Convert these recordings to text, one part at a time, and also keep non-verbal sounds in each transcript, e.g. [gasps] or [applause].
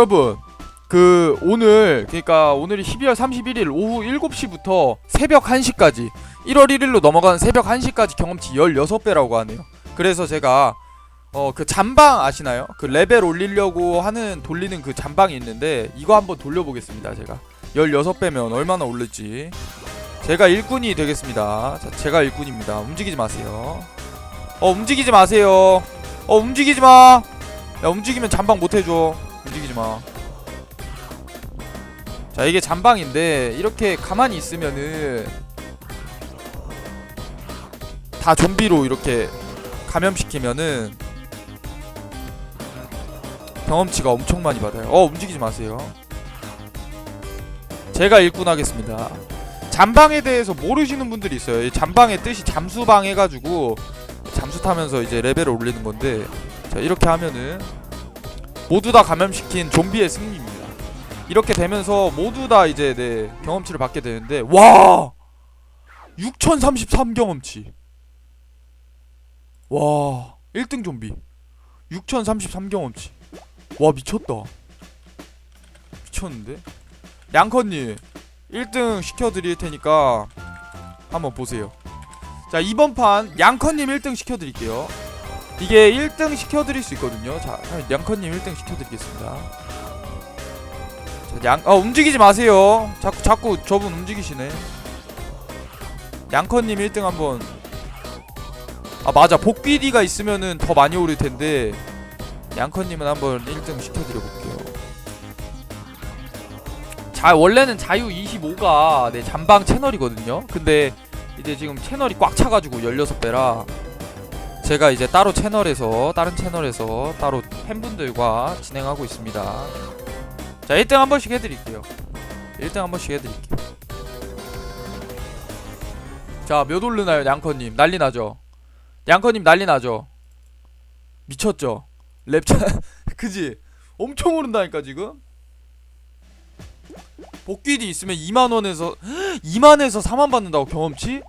여러분 그 오늘 그러니까 오늘이 12월 31일 오후 7시부터 새벽 1시까지 1월 1일로 넘어가는 새벽 1시까지 경험치 16배라고 하네요. 그래서 제가 어 그 잠방 아시나요? 그 레벨 올리려고 하는 돌리는 그 잠방이 있는데 이거 한번 돌려보겠습니다. 제가 16배면 얼마나 오를지 제가 일꾼이 되겠습니다. 자, 제가 일꾼입니다. 움직이지 마세요. 어 움직이지 마세요. 어 움직이지 마. 야 움직이면 잠방 못 해줘. 움직이지 마. 자 이게 잠방인데 이렇게 가만히 있으면은 다 좀비로 이렇게 감염시키면은 경험치가 엄청 많이 받아요. 어 움직이지 마세요. 제가 일꾼 하겠습니다. 잠방에 대해서 모르시는 분들이 있어요. 이 잠방의 뜻이 잠수방 해가지고 잠수 타면서 이제 레벨을 올리는 건데 자 이렇게 하면은 모두 다 감염시킨 좀비의 승리입니다. 이렇게 되면서 모두 다 이제 네 경험치를 받게 되는데 와! 6033 경험치. 와 1등 좀비. 6033 경험치. 와 미쳤다. 미쳤는데? 양커님 1등 시켜드릴 테니까 한번 보세요. 자 이번 판 양커님 1등 시켜드릴게요 이게 1등 시켜드릴 수 있거든요. 자 양커님 1등 시켜드리겠습니다. 자, 양, 아 움직이지 마세요. 자꾸 자꾸 저분 움직이시네. 양커님 1등 한번. 아 맞아. 복귀디가 있으면은 더 많이 오를 텐데 양커님은 한번 1등 시켜드려 볼게요. 자 원래는 자유 25가 네 잠방 채널이거든요. 근데 이제 지금 채널이 꽉 차가지고 16배라 제가 이제 따로 채널에서 다른 채널에서 따로 팬분들과 진행하고 있습니다. 자 1등 한 번씩 해드릴게요. 1등 한 번씩 해드릴게요. 자몇 오르나요 양커님? 난리 나죠? 양커님 난리 나죠? 미쳤죠? 랩차 [laughs] 그지? 엄청 오른다니까 지금? 복귀디 있으면 2만원에서 2만에서 [gasps] 4만 받는다고 경험치?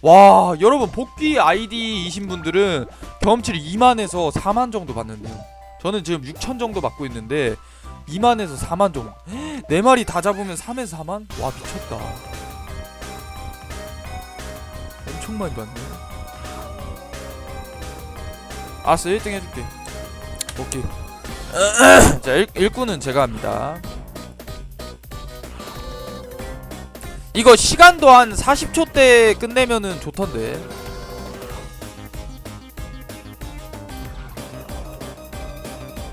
와 여러분 복귀 아이디이신 분들은 경험치를 2만에서 4만 정도 받는데요. 저는 지금 6천 정도 받고 있는데 2만에서 4만 정도. [gasps] 네 마리 다 잡으면 3에서 4만? 와 미쳤다. 엄청 많이 받네. 알았어 1등 해줄게. 오케이 [clears throat] 자 일, 일꾼은 제가 합니다 이거 시간도 한 40초 때 끝내면은 좋던데.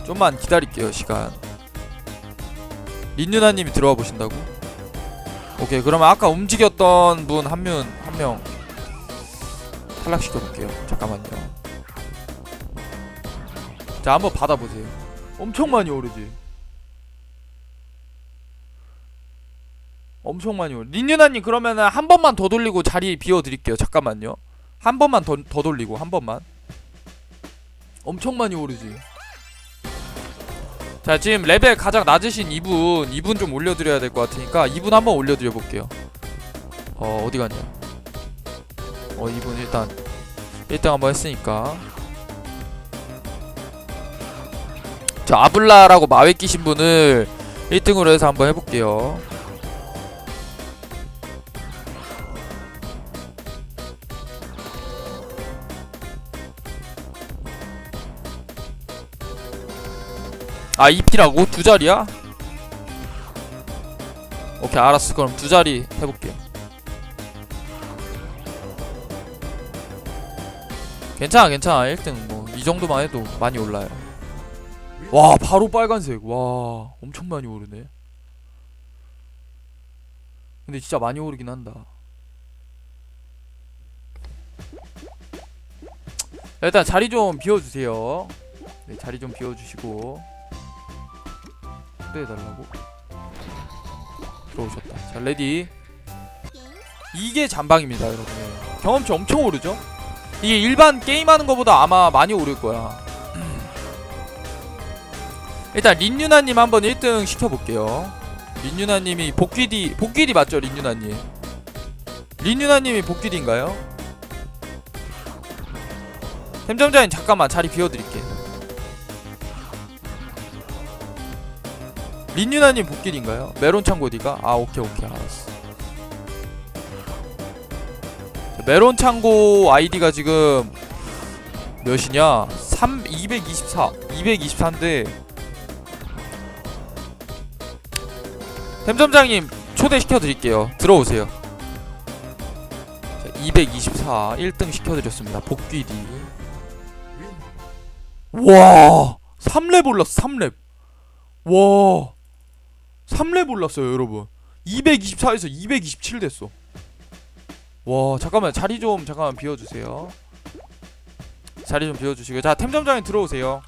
좀만 기다릴게요 시간. 린유나님이 들어와 보신다고? 오케이 그러면 아까 움직였던 분 한 명 한 명 탈락시켜 볼게요. 잠깐만요. 자 한번 받아보세요. 엄청 많이 오르지 엄청 많이 오르 린유나님 그러면은 한 번만 더 돌리고 자리 비워드릴게요. 잠깐만요. 한 번만 더, 더 돌리고 한 번만. 엄청 많이 오르지. 자 지금 레벨 가장 낮으신 이분 이분 좀 올려드려야 될 것 같으니까 이분 한번 올려드려 볼게요. 어 어디 갔냐? 어 이분 일단 1등 한번 했으니까. 저 아블라라고 마웨 끼신 분을 1등으로 해서 한번 해볼게요 아 2피라고? 두 자리야? 오케이 알았어. 그럼 두 자리 해볼게요. 괜찮아 괜찮아. 1등 뭐 이 정도만 해도 많이 올라요. 와 바로 빨간색. 와 엄청 많이 오르네. 근데 진짜 많이 오르긴 한다. 일단 자리 좀 비워주세요. 네 자리 좀 비워주시고 초대해달라고? 들어오셨다. 자 레디. 이게 잠방입니다 여러분. 네. 경험치 엄청 오르죠? 이게 일반 게임하는 것보다 아마 많이 오를 거야. [clears throat] 일단 린유나님 한번 1등 시켜볼게요. 린유나님이 복귀디 복귀디 맞죠 린유나님? 린유나님이 복귀디인가요? 템점장님 잠깐만 자리 비워드릴게 린유나님 복길인가요? 메론 창 고디가? 아 오케이 오케이. 알았어. 자, 메론 창고 아이디가 지금 몇이냐? 3 224 224인데. 템점장님 초대시켜 드릴게요. 들어오세요. 자, 224 1등 시켜드렸습니다. 복귀디 와! 3렙 올랐어 3렙 와 3렙 올랐어요 여러분. 224에서 227 됐어. 와 잠깐만 자리 좀 잠깐만 비워주세요. 자리 좀 비워주시고. 자 템점장님 들어오세요.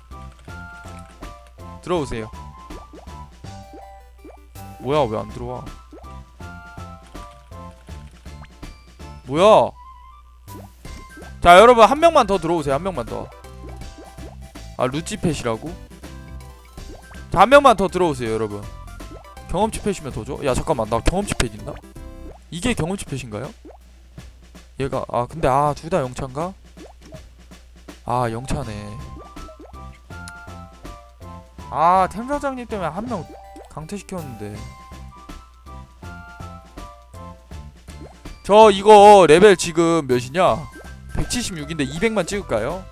들어오세요. 뭐야 왜 안 들어와? 뭐야? 자 여러분 한 명만 더 들어오세요 한 명만 더아 루찌펫이라고? 자 한 명만 더 들어오세요 여러분 경험치 펫이면 더 줘? 야 잠깐만 나 경험치 펫 있나? 이게 경험치 펫인가요? 얘가 아 근데 아 둘 다 영차인가? 아 영차네 아 템사장님 때문에 한 명 강퇴시켰는데 저 이거 레벨 지금 몇이냐 176인데 200만 찍을까요?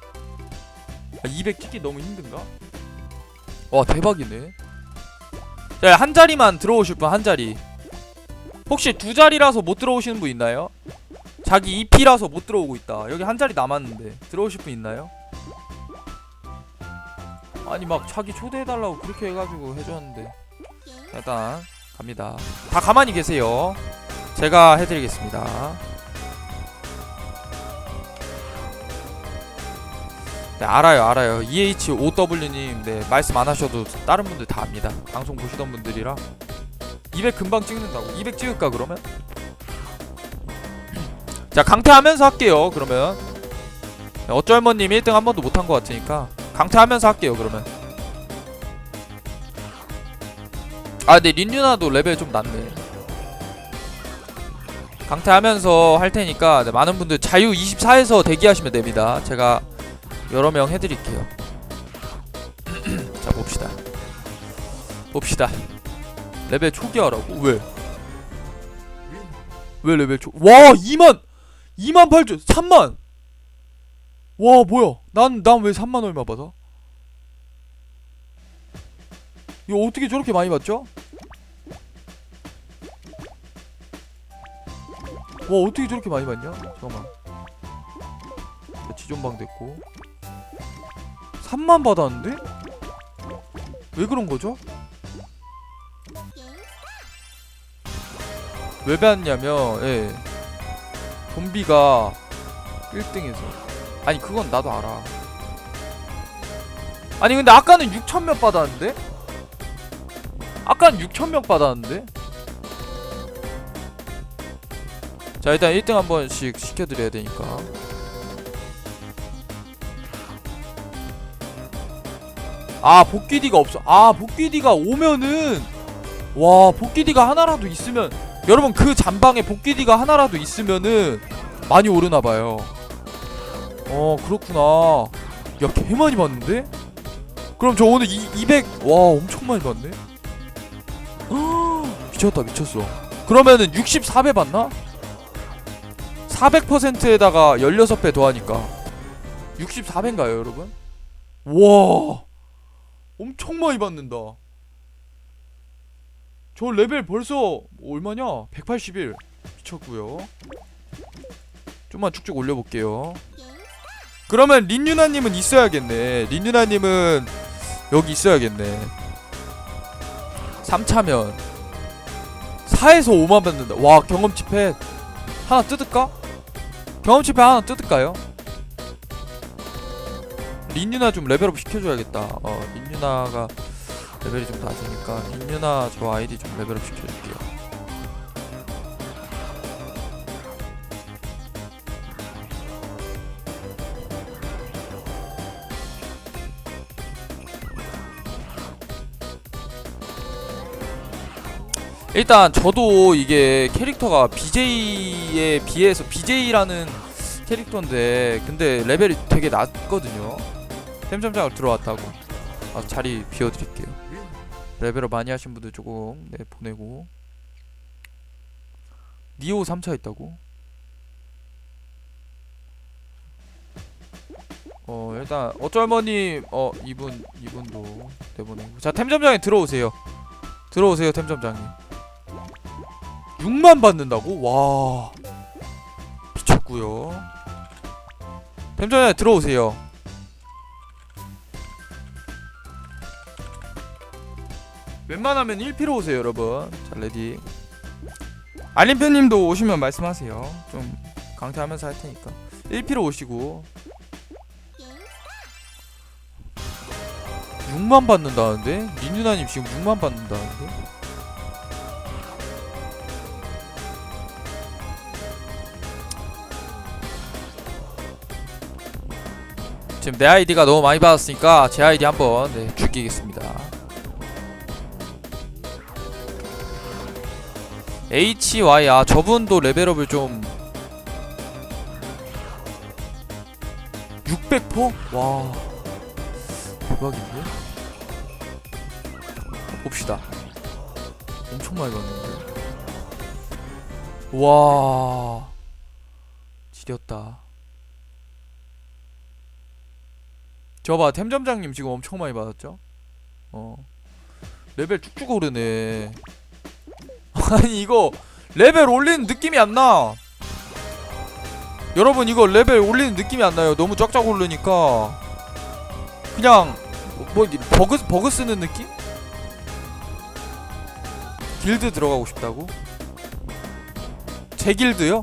아, 200 찍기 너무 힘든가? 와 대박이네 자, 한 자리만 들어오실 분 한 자리. 혹시 두 자리라서 못 들어오시는 분 있나요? 자기 EP라서 못 들어오고 있다. 여기 한 자리 남았는데 들어오실 분 있나요? 아니 막 자기 초대해달라고 그렇게 해가지고 해줬는데 자, 일단 갑니다. 다 가만히 계세요. 제가 해드리겠습니다. 네 알아요 알아요. EH5W님 네 말씀 안 하셔도 다른 분들 다 압니다. 방송 보시던 분들이라. 200 금방 찍는다고. 200 찍을까 그러면? 자 강퇴하면서 할게요 그러면. 네, 어쩔머님 1등 한 번도 못한 것 같으니까. 강퇴하면서 할게요 그러면. 아 근데 린유나도 레벨 좀 낮네. 강퇴하면서 할 테니까 네, 많은 분들 자유 24에서 대기하시면 됩니다. 제가 여러 명 해드릴게요. [clears throat] 자 봅시다. 봅시다. 레벨 초기화라고? 왜? 왜 레벨 초? 와 2만 2만 8천 3만. 와 뭐야? 난 난 왜 3만 얼마 받아? 이거 어떻게 저렇게 많이 받죠? 와 어떻게 저렇게 많이 받냐? 잠깐만. 지존방 됐고 3만 받았는데? 왜 그런 거죠? 왜 받냐면 예 좀비가 1등에서 아니 그건 나도 알아 아니 근데 아까는 6천명 받았는데? 아까는 6천명 받았는데? 자 일단 1등 한 번씩 시켜드려야 되니까 아 복귀디가 없어 아 복귀디가 오면은 와 복귀디가 하나라도 있으면 여러분 그 잔방에 복귀디가 하나라도 있으면은 많이 오르나봐요 어 그렇구나 야 개 많이 받는데? 그럼 저 오늘 이, 200와 엄청 많이 받네 [gasps] 미쳤다 미쳤어 그러면은 64배 받나? 400%에다가 16배 더하니까 64배인가요 여러분? 와 엄청 많이 받는다. 저 레벨 벌써 얼마냐? 181 미쳤고요. 좀만 쭉쭉 올려볼게요. 그러면 린유나님은 있어야겠네. 린유나님은 여기 있어야겠네. 3차면 4에서 5만 받는다. 와 경험치 팻 하나 뜯을까? 경험치 팻 하나 뜯을까요? 린유나 좀 레벨업 시켜줘야겠다. 어, 린유 나가 레벨이 좀 낮으니까 린유나 저 아이디 좀 레벨업 시켜줄게요. 일단 저도 이게 캐릭터가 BJ에 비해서 BJ라는 캐릭터인데 근데 레벨이 되게 낮거든요. 템점장을 들어왔다고 아, 자리 비워드릴게요. 레벨업 많이 하신 분들 조금 네 보내고. 니오 3차 있다고? 어 일단 어쩔머님 어 이분 이분도 내보내고. 자 템점장에 들어오세요. 들어오세요 템점장님 6만 받는다고? 와. 미쳤구요. 템점장에 들어오세요 웬만하면 1피로 오세요 여러분. 자 레디. 알림표님도 오시면 말씀하세요. 좀 강퇴하면서 할 테니까. 1피로 오시고. 6만 받는다는데? 민유나님 지금 6만 받는다는데? 지금 내 아이디가 너무 많이 받았으니까 제 아이디 한번 네, 죽이겠습니다 HY 아 저분도 레벨업을 좀 600%? 와. 대박인데? 봅시다. 엄청 많이 받는데. 와. 지렸다. 저봐 템점장님 지금 엄청 많이 받았죠? 어. 레벨 쭉쭉 오르네 [laughs] 아니 이거 레벨 올리는 느낌이 안 나. 여러분 이거 레벨 올리는 느낌이 안 나요. 너무 쫙쫙 오르니까 그냥 뭐 이- 버그 버그 쓰는 느낌? 길드 들어가고 싶다고? 제 길드요?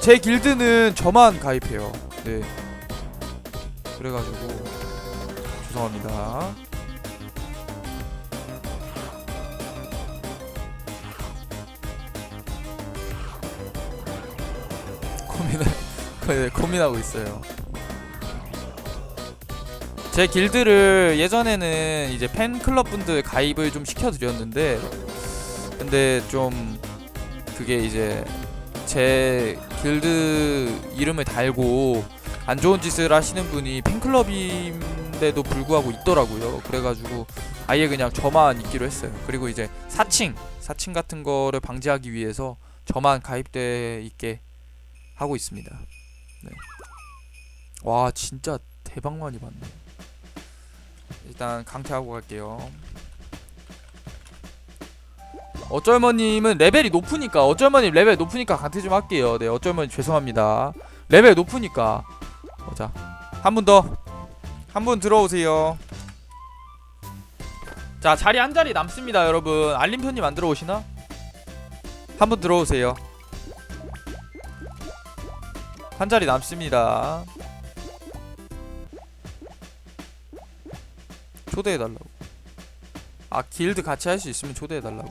제 길드는 저만 가입해요. 네. 그래가지고 죄송합니다. 고민을 네, [laughs] 고민하고 있어요. 제 길드를 예전에는 이제 팬클럽 분들 가입을 좀 시켜드렸는데 근데 좀 그게 이제 제 길드 이름을 달고 안 좋은 짓을 하시는 분이 팬클럽인데도 불구하고 있더라고요. 그래가지고 아예 그냥 저만 있기로 했어요. 그리고 이제 사칭 사칭 같은 거를 방지하기 위해서 저만 가입돼 있게 하고 있습니다. 네. 와 진짜 대박 많이 받네. 일단 강퇴하고 갈게요. 어쩔머님은 레벨이 높으니까 어쩔머님 레벨 높으니까 강퇴 좀 할게요. 네 어쩔머님 죄송합니다. 레벨 높으니까 어, 자한 분 더. 한 분 들어오세요. 자 자리 한 자리 남습니다 여러분. 알림표님 안 들어오시나? 한 분 들어오세요. 한 자리 남습니다. 초대해달라고. 아 길드 같이 할 수 있으면 초대해달라고.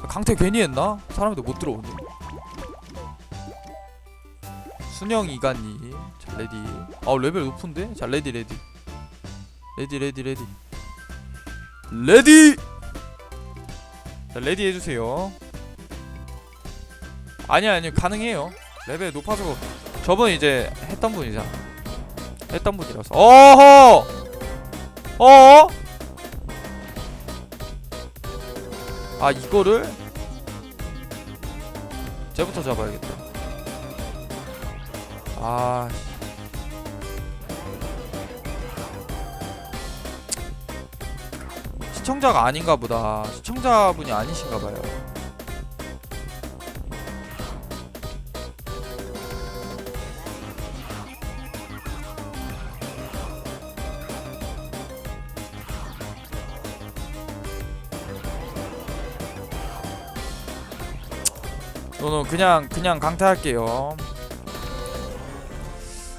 아, 강퇴 괜히 했나? 사람들 못 들어오네. 순영 이간님, 자 레디. 아 레벨 높은데? 자 레디 레디. 레디 레디 레디. 레디. 자 레디 해주세요. 아니 아니 가능해요. 레벨 높아서 저번 이제 했던 분이잖아. 했던 분이라서. 어허. 어? 아 이거를 쟤부터 잡아야겠다. 아. 씨. 시청자가 아닌가 보다. 시청자분이 아니신가 봐요. 저는 그냥 그냥 강퇴할게요.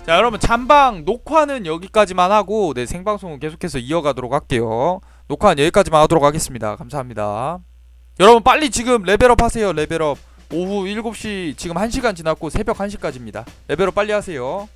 자 여러분 잠방 녹화는 여기까지만 하고 네 생방송은 계속해서 이어가도록 할게요. 녹화는 여기까지만 하도록 하겠습니다. 감사합니다. 여러분 빨리 지금 레벨업 하세요. 레벨업 오후 7시 지금 1시간 지났고 새벽 1시까지입니다. 레벨업 빨리 하세요.